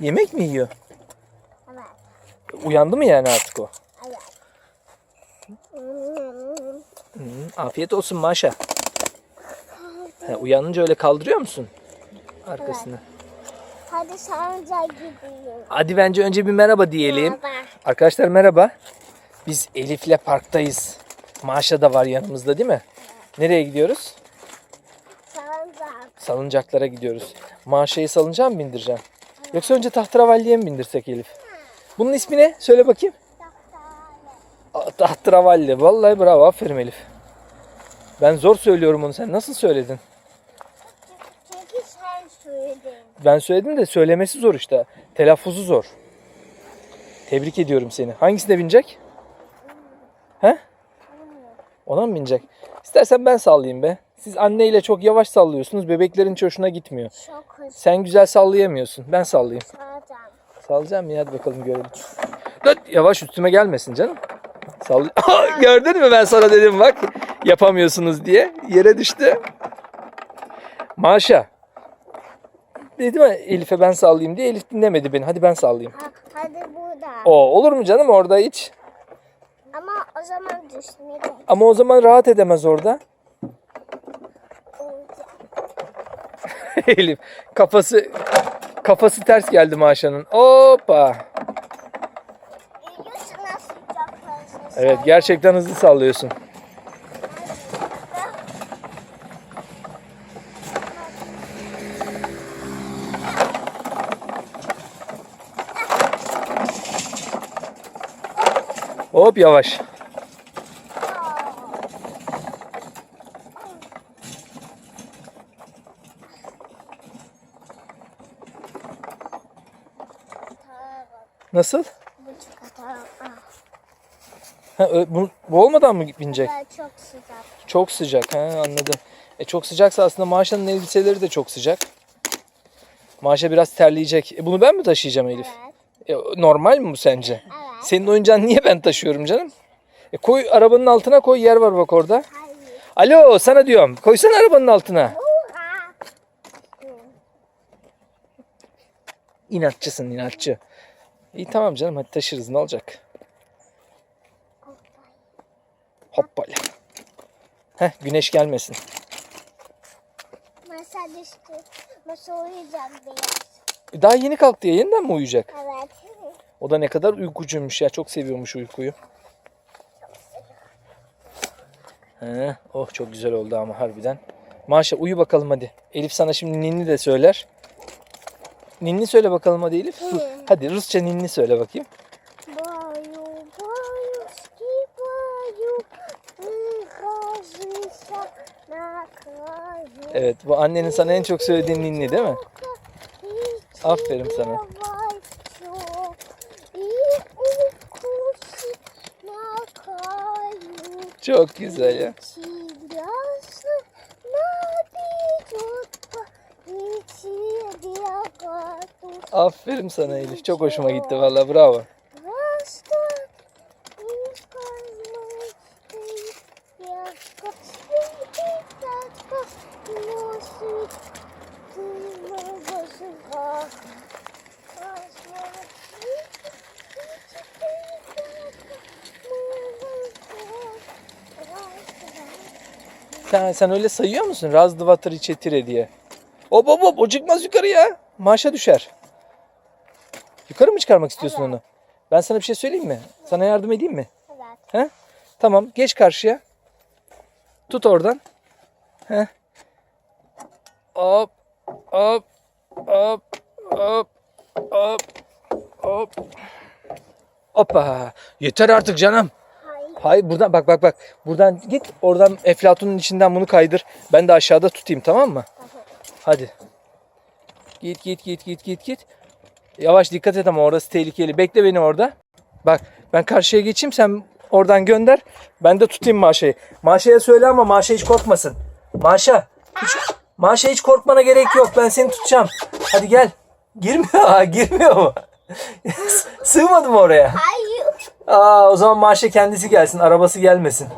Yemek mi yiyor? Evet. Uyandı mı yani artık o? Evet. Afiyet olsun Maşa. Ha, uyanınca öyle kaldırıyor musun? Arkasını. Hadi sancağa gidelim. Hadi bence önce bir merhaba diyelim. Merhaba. Arkadaşlar merhaba. Biz Elif'le parktayız. Maşa da var yanımızda değil mi? Nereye gidiyoruz? Sancak. Salıncaklara gidiyoruz. Maşa'yı salıncağa mı bindireceksin? Yoksa önce tahtravalliye mi bindirsek Elif? Bunun ismi ne? Söyle bakayım. Aa, Tahtravalli. Vallahi bravo. Aferin Elif. Ben zor söylüyorum onu. Sen nasıl söyledin? Çünkü sen söyledin. Ben söyledim de söylemesi zor işte. Telaffuzu zor. Tebrik ediyorum seni. Hangisine binecek? He? Ona mı binecek? İstersen ben sallayayım be. Siz anneyle çok yavaş sallıyorsunuz. Bebeklerin hiç hoşuna gitmiyor. Çok hızlı Sen güzel sallayamıyorsun. Ben sallayayım. sancak. Sallayacağım ya hadi bakalım görelim. Dur, yavaş üstüme gelmesin canım. Sall Gördün mü ben sana dedim bak yapamıyorsunuz diye. Yere düştü. Maşa. Dedim ya Elif'e ben sallayayım diye. Elif dinlemedi beni. Hadi ben sallayayım. Ha, hadi burada. O olur mu canım orada hiç? Ama o zaman düşmeyecek. Ama o zaman rahat edemez orada. Elif kafası kafası ters geldi Maşa'nın. Hoppa. Evet gerçekten hızlı sallıyorsun. Hop yavaş. Nasıl? Bu çikolata. Ah, Ha, bu, bu olmadan mı binecek? çok sıcak. Çok sıcak ha anladım. E çok sıcaksa aslında Maşa'nın elbiseleri de çok sıcak. Maşa biraz terleyecek. E bunu ben mi taşıyacağım Elif? Evet. E, normal mi bu sence? Evet. Senin oyuncağını niye ben taşıyorum canım? E koy arabanın altına koy yer var bak orada. Hayır. Alo sana diyorum. Koysana arabanın altına. İnatçısın inatçı. İyi tamam canım hadi taşırız ne olacak? Hoppala. Heh güneş gelmesin. Masa düştü. Masa uyuyacak biraz. E, Daha yeni kalktı ya yeniden mi uyuyacak? Evet. O da ne kadar uykucuymuş ya. Çok seviyormuş uykuyu. He, oh çok güzel oldu ama harbiden. Maşa uyu bakalım hadi. Elif sana şimdi ninni de söyler. Ninni söyle bakalım hadi Elif. Ru- Hadi Rusça ninni söyle bakayım. Баю, баю, скибаю, выхожуся на краю. Evet bu annenin sana en çok söylediği ninni değil mi? И Aferin sana. девочок, и укусит на краю. Çok güzel ya. Aferin sana Elif. Çok hoşuma gitti valla. Bravo. Sen, sen öyle sayıyor musun? Razdıvatır içetire diye. Hop hop hop o çıkmaz yukarıya. Maaşa düşer. Yukarı mı çıkarmak istiyorsun onu? Ben sana bir şey söyleyeyim mi? Sana yardım edeyim mi? Evet. He? Tamam geç karşıya. Tut oradan. He. Hop hop hop hop hop hop. Hoppa. Yeter artık canım. Hayır. Hayır buradan bak bak bak. Buradan git oradan Eflatun'un içinden bunu kaydır. Ben de aşağıda tutayım tamam mı? Hadi. Git git git git git git. Yavaş dikkat et ama orası tehlikeli. Bekle beni orada. Bak ben karşıya geçeyim sen oradan gönder. Ben de tutayım Maşa'yı. Maşa'ya söyle ama Maşa hiç korkmasın. Maşa. Hiç, Maşa hiç korkmana gerek yok. Ben seni tutacağım. Hadi gel. Girmiyor. ha, Girmiyor mu? Sığmadı mı oraya? Hayır. Aa o zaman Maşa kendisi gelsin. Arabası gelmesin.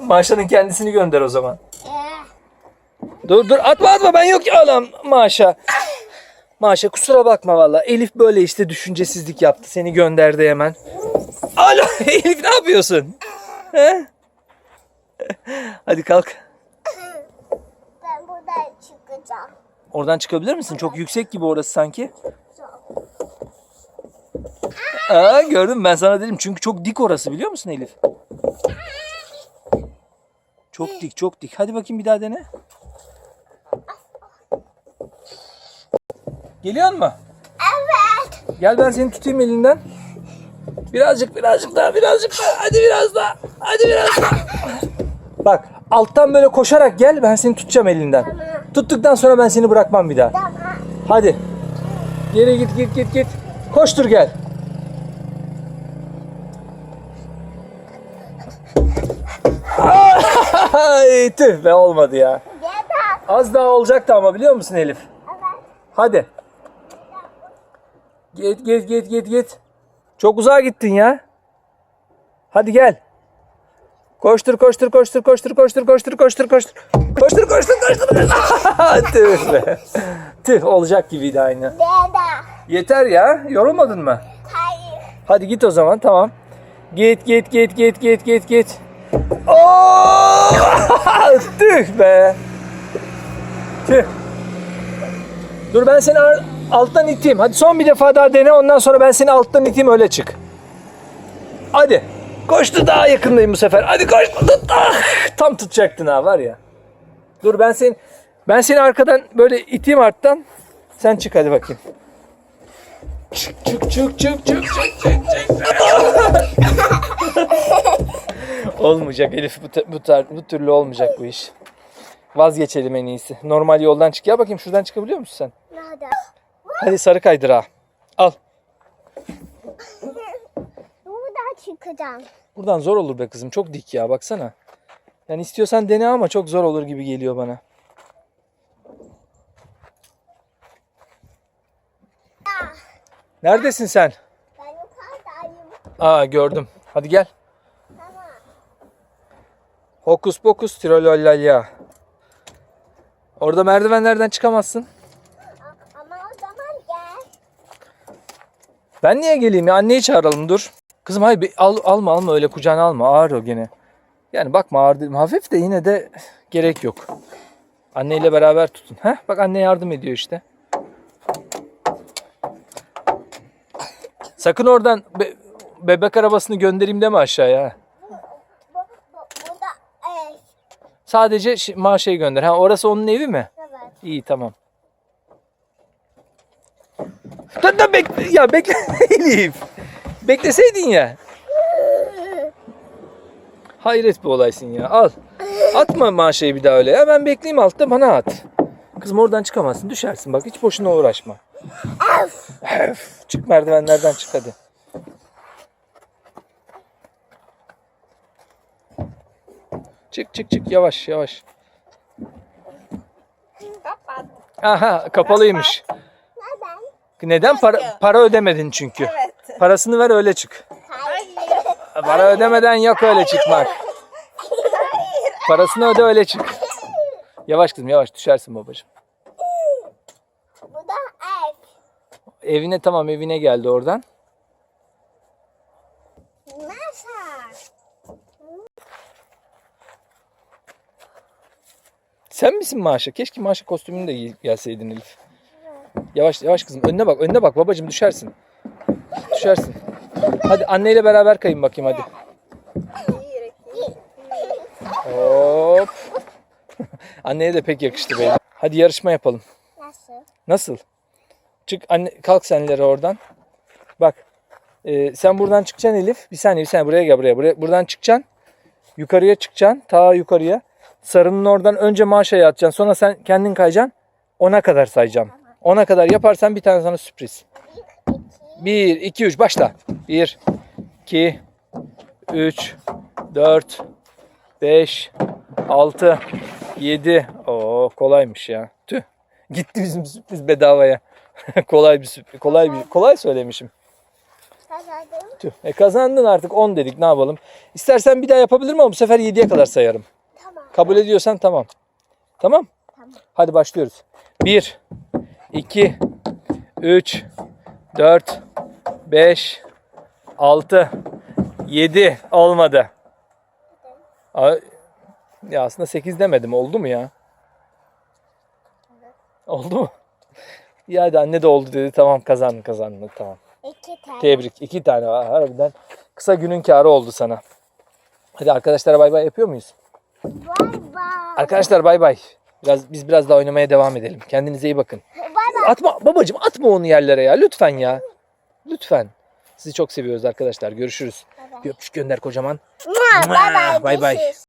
Maşa'nın kendisini gönder o zaman. Ee, Dur dur atma atma ben yok ya lan Maşa. Maşa kusura bakma valla. Elif böyle işte düşüncesizlik yaptı. Seni gönderdi hemen. Alo Elif ne yapıyorsun? He? Hadi kalk. Ben buradan çıkacağım. Oradan çıkabilir misin? Çok yüksek gibi orası sanki. Aa, gördüm ben sana dedim. Çünkü çok dik orası biliyor musun Elif? Çok dik çok dik. Hadi bakayım bir daha dene. Geliyor mu? Evet. Gel ben seni tutayım elinden. Birazcık birazcık daha birazcık daha. Hadi biraz daha. Hadi biraz daha. Bak alttan böyle koşarak gel ben seni tutacağım elinden. Tuttuktan sonra ben seni bırakmam bir daha. Tamam. Hadi. Geri git git git git. Koştur gel. Ay, tüh be olmadı ya. Az daha olacaktı ama biliyor musun Elif? Evet. Hadi. Git git git git git. Çok uzağa gittin ya. Hadi gel. Koştur koştur koştur koştur koştur koştur koştur koştur. Koştur koştur koştur. Tüh be. Tüh olacak gibiydi aynı. Dede. Yeter ya. Yorulmadın mı? Hayır. Hadi git o zaman tamam. Git git git git git git git. Oo! Tüh be. Tüh. Dur ben seni ar- alttan iteyim. Hadi son bir defa daha dene ondan sonra ben seni alttan iteyim öyle çık. Hadi. Koştu daha yakındayım bu sefer. Hadi koş. Tut. Ah! Tam tutacaktın ha var ya. Dur ben seni ben seni arkadan böyle iteyim arttan. Sen çık hadi bakayım. Çık çık çık çık çık çık çık çık. olmayacak Elif bu, bu, tar- bu türlü olmayacak bu iş. Vazgeçelim en iyisi. Normal yoldan çık. Ya bakayım şuradan çıkabiliyor musun sen? Nerede? Hadi sarı kaydıra. Al. Buradan çıkacağım. Buradan zor olur be kızım. Çok dik ya baksana. Yani istiyorsan dene ama çok zor olur gibi geliyor bana. Neredesin sen? Ben yukarıdayım. Aa gördüm. Hadi gel. Tamam. Hokus pokus tirolollalya. Orada merdivenlerden çıkamazsın. A- Ama o zaman gel. Ben niye geleyim ya? Anneyi çağıralım dur. Kızım hayır bir al, alma alma öyle kucağına alma. Ağır o gene. Yani bakma ağır değil. Hafif de yine de gerek yok. Anneyle beraber tutun. Heh, bak anne yardım ediyor işte. Sakın oradan be- bebek arabasını göndereyim deme aşağıya. Sadece maaşeyi gönder. Ha orası onun evi mi? Evet. İyi tamam. Dur dur bekle. Ya bekle Elif. Bekleseydin ya. Hayret bir olaysın ya. Al. Atma maaşeyi bir daha öyle ya. Ben bekleyeyim altta bana at. Kızım oradan çıkamazsın. Düşersin bak. Hiç boşuna uğraşma. Öf. Çık merdivenlerden çık hadi. Çık çık çık yavaş yavaş. Kapat. Aha kapalıymış. Neden? Neden? Para, para ödemedin çünkü. Evet. Parasını ver öyle çık. Hayır. Para ödemeden yok öyle çıkmak. Parasını öde öyle çık. Yavaş kızım yavaş düşersin babacığım. Bu da ev. Evine tamam evine geldi oradan. Sen misin Maşa? Keşke Maşa kostümünü de giyip gelseydin Elif. Yavaş yavaş kızım önüne bak önüne bak babacığım düşersin. Düşersin. Hadi anneyle beraber kayın bakayım hadi. Hop. Anneye de pek yakıştı benim. Hadi yarışma yapalım. Nasıl? Nasıl? Çık anne kalk senlere oradan. Bak. e, sen buradan çıkacaksın Elif. Bir saniye bir saniye buraya gel buraya. buraya. Buradan çıkacaksın. Yukarıya çıkacaksın. Ta yukarıya. Sarının oradan önce maaşaya atacaksın. Sonra sen kendin kayacaksın. Ona kadar sayacağım. Ona kadar yaparsan bir tane sana sürpriz. 1, 2, 3 başla. 1, 2, 3, 4, 5, 6, 7. Oo kolaymış ya. Tüh. Gitti bizim sürpriz bedavaya. kolay bir sürpriz. Kolay bir kolay söylemişim. Kazandım. Tüh. E kazandın artık 10 dedik ne yapalım. İstersen bir daha yapabilirim ama bu sefer 7'ye kadar sayarım. Tamam. Kabul ediyorsan tamam. Tamam? Tamam. Hadi başlıyoruz. 1 2 3, 4, 5, 6, 7 olmadı. Ya aslında 8 demedim. Oldu mu ya? Oldu mu? Ya hadi anne de oldu dedi. Tamam kazandın kazandın. Tamam. İki tane. Tebrik. iki tane var. Harbiden kısa günün kârı oldu sana. Hadi arkadaşlara bay bay yapıyor muyuz? Bay bay. Arkadaşlar bay bay. Biraz biz biraz daha oynamaya devam edelim. Kendinize iyi bakın. Bay. Atma babacığım atma onu yerlere ya lütfen ya. Lütfen. Sizi çok seviyoruz arkadaşlar. Görüşürüz. Bir öpücük gönder kocaman. Bay bay. Bay bay. Görüşürüz.